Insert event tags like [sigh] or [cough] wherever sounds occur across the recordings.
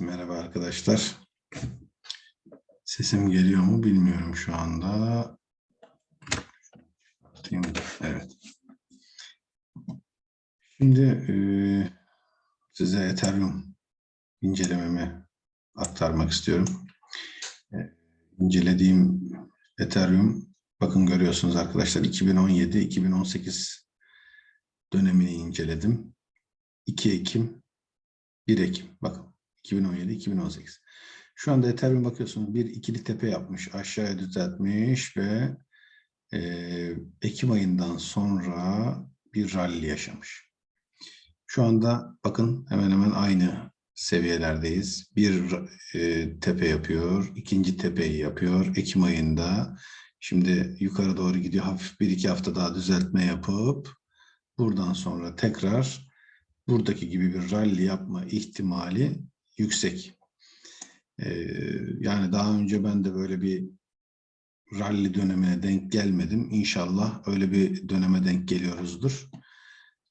Merhaba arkadaşlar. Sesim geliyor mu bilmiyorum şu anda. Evet. Şimdi eee, size Ethereum incelememi aktarmak istiyorum. E, Ethereum, bakın görüyorsunuz arkadaşlar 2017-2018 dönemini inceledim. 2 Ekim, 1 Ekim. Bakın 2017-2018. Şu anda Ethereum bakıyorsunuz bir ikili tepe yapmış, aşağıya düzeltmiş ve e, Ekim ayından sonra bir rally yaşamış. Şu anda bakın hemen hemen aynı seviyelerdeyiz. Bir e, tepe yapıyor, ikinci tepeyi yapıyor Ekim ayında. Şimdi yukarı doğru gidiyor. Hafif bir iki hafta daha düzeltme yapıp buradan sonra tekrar buradaki gibi bir rally yapma ihtimali yüksek. Ee, yani daha önce ben de böyle bir rally dönemine denk gelmedim. İnşallah öyle bir döneme denk geliyoruzdur.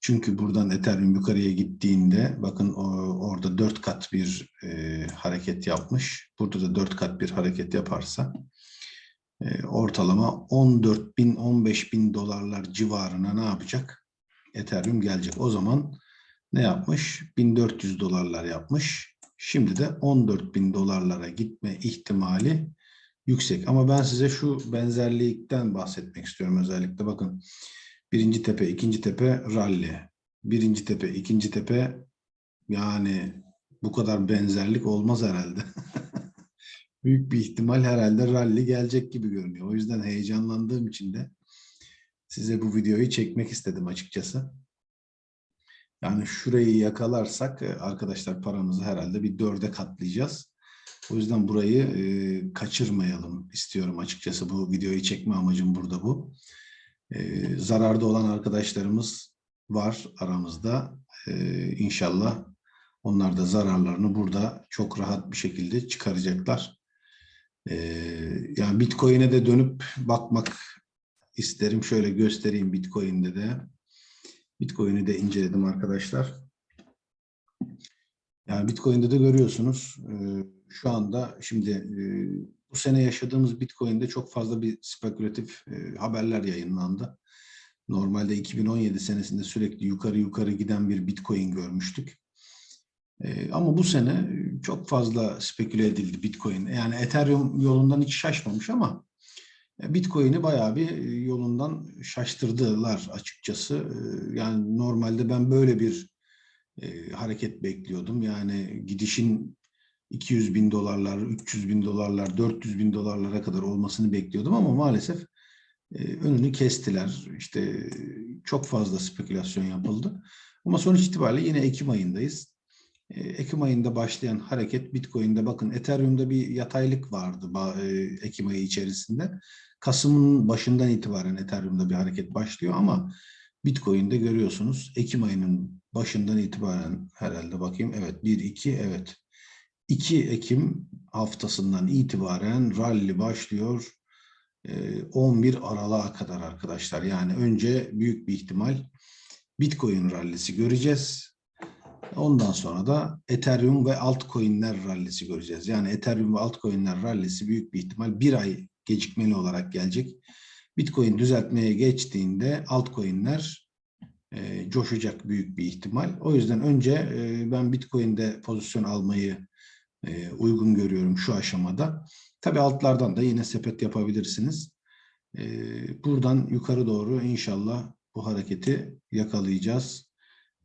Çünkü buradan Ethereum yukarıya gittiğinde bakın orada dört kat bir e, hareket yapmış. Burada da dört kat bir hareket yaparsa e, ortalama 14 bin 15 bin dolarlar civarına ne yapacak? Ethereum gelecek. O zaman ne yapmış? 1400 dolarlar yapmış. Şimdi de 14 bin dolarlara gitme ihtimali yüksek. Ama ben size şu benzerlikten bahsetmek istiyorum özellikle. Bakın birinci tepe, ikinci tepe rally. Birinci tepe, ikinci tepe yani bu kadar benzerlik olmaz herhalde. [laughs] Büyük bir ihtimal herhalde rally gelecek gibi görünüyor. O yüzden heyecanlandığım için de size bu videoyu çekmek istedim açıkçası. Yani şurayı yakalarsak e, arkadaşlar paramızı herhalde bir dörde katlayacağız. O yüzden burayı e, kaçırmayalım istiyorum açıkçası. Bu videoyu çekme amacım burada bu. E, zararda olan arkadaşlarımız var aramızda. E, inşallah onlar da zararlarını burada çok rahat bir şekilde çıkaracaklar. E, yani Bitcoin'e de dönüp bakmak isterim. Şöyle göstereyim Bitcoin'de de. Bitcoin'i de inceledim arkadaşlar. Yani Bitcoin'de de görüyorsunuz e, şu anda şimdi e, bu sene yaşadığımız Bitcoin'de çok fazla bir spekülatif e, haberler yayınlandı. Normalde 2017 senesinde sürekli yukarı yukarı giden bir Bitcoin görmüştük. Ama bu sene çok fazla speküle edildi Bitcoin. Yani Ethereum yolundan hiç şaşmamış ama Bitcoin'i bayağı bir yolundan şaştırdılar açıkçası. Yani normalde ben böyle bir hareket bekliyordum. Yani gidişin 200 bin dolarlar, 300 bin dolarlar, 400 bin dolarlara kadar olmasını bekliyordum ama maalesef önünü kestiler. İşte çok fazla spekülasyon yapıldı. Ama sonuç itibariyle yine Ekim ayındayız. Ekim ayında başlayan hareket Bitcoin'de bakın Ethereum'da bir yataylık vardı Ekim ayı içerisinde. Kasım'ın başından itibaren Ethereum'da bir hareket başlıyor ama Bitcoin'de görüyorsunuz Ekim ayının başından itibaren herhalde bakayım evet 1 2 evet 2 Ekim haftasından itibaren rally başlıyor. 11 Aralık'a kadar arkadaşlar. Yani önce büyük bir ihtimal Bitcoin rallisi göreceğiz. Ondan sonra da Ethereum ve altcoin'ler rallisi göreceğiz. Yani Ethereum ve altcoin'ler rallisi büyük bir ihtimal bir ay gecikmeli olarak gelecek. Bitcoin düzeltmeye geçtiğinde altcoin'ler e, coşacak büyük bir ihtimal. O yüzden önce e, ben Bitcoin'de pozisyon almayı e, uygun görüyorum şu aşamada. Tabi altlardan da yine sepet yapabilirsiniz. E, buradan yukarı doğru inşallah bu hareketi yakalayacağız.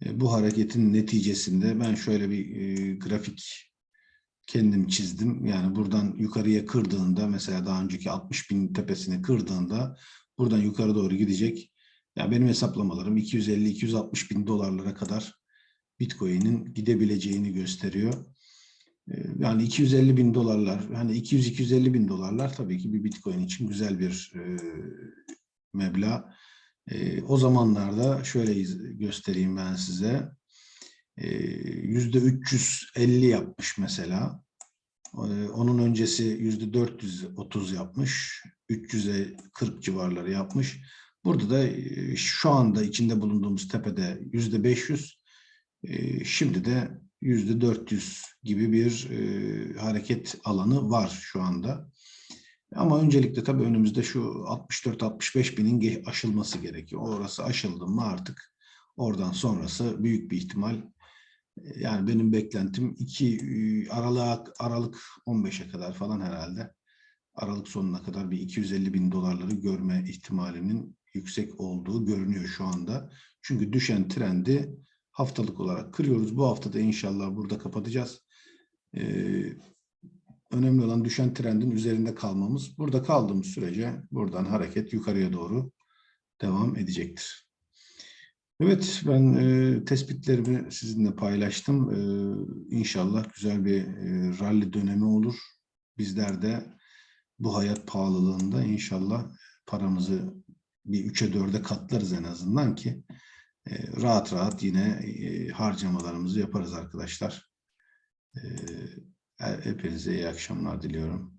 E, bu hareketin neticesinde ben şöyle bir e, grafik kendim çizdim. Yani buradan yukarıya kırdığında mesela daha önceki 60 bin tepesini kırdığında buradan yukarı doğru gidecek. Yani benim hesaplamalarım 250-260 bin dolarlara kadar Bitcoin'in gidebileceğini gösteriyor. Yani 250 bin dolarlar, hani 200-250 bin dolarlar tabii ki bir Bitcoin için güzel bir e, meblağ. E, o zamanlarda şöyle göstereyim ben size. Yüzde 350 yapmış mesela. Onun öncesi yüzde 430 yapmış. 300'e 40 civarları yapmış. Burada da şu anda içinde bulunduğumuz tepede yüzde 500. Şimdi de yüzde 400 gibi bir e, hareket alanı var şu anda. Ama öncelikle tabii önümüzde şu 64-65 binin aşılması gerekiyor. Orası aşıldı mı artık oradan sonrası büyük bir ihtimal e, yani benim beklentim 2 Aralık Aralık 15'e kadar falan herhalde. Aralık sonuna kadar bir 250 bin dolarları görme ihtimalinin yüksek olduğu görünüyor şu anda. Çünkü düşen trendi haftalık olarak kırıyoruz. Bu haftada inşallah burada kapatacağız. Ee, önemli olan düşen trendin üzerinde kalmamız. Burada kaldığımız sürece buradan hareket yukarıya doğru devam edecektir. Evet, ben e, tespitlerimi sizinle paylaştım. E, inşallah güzel bir e, rally dönemi olur. Bizler de bu hayat pahalılığında inşallah paramızı bir üçe dörde katlarız en azından ki e, rahat rahat yine e, harcamalarımızı yaparız arkadaşlar. E, hepinize iyi akşamlar diliyorum.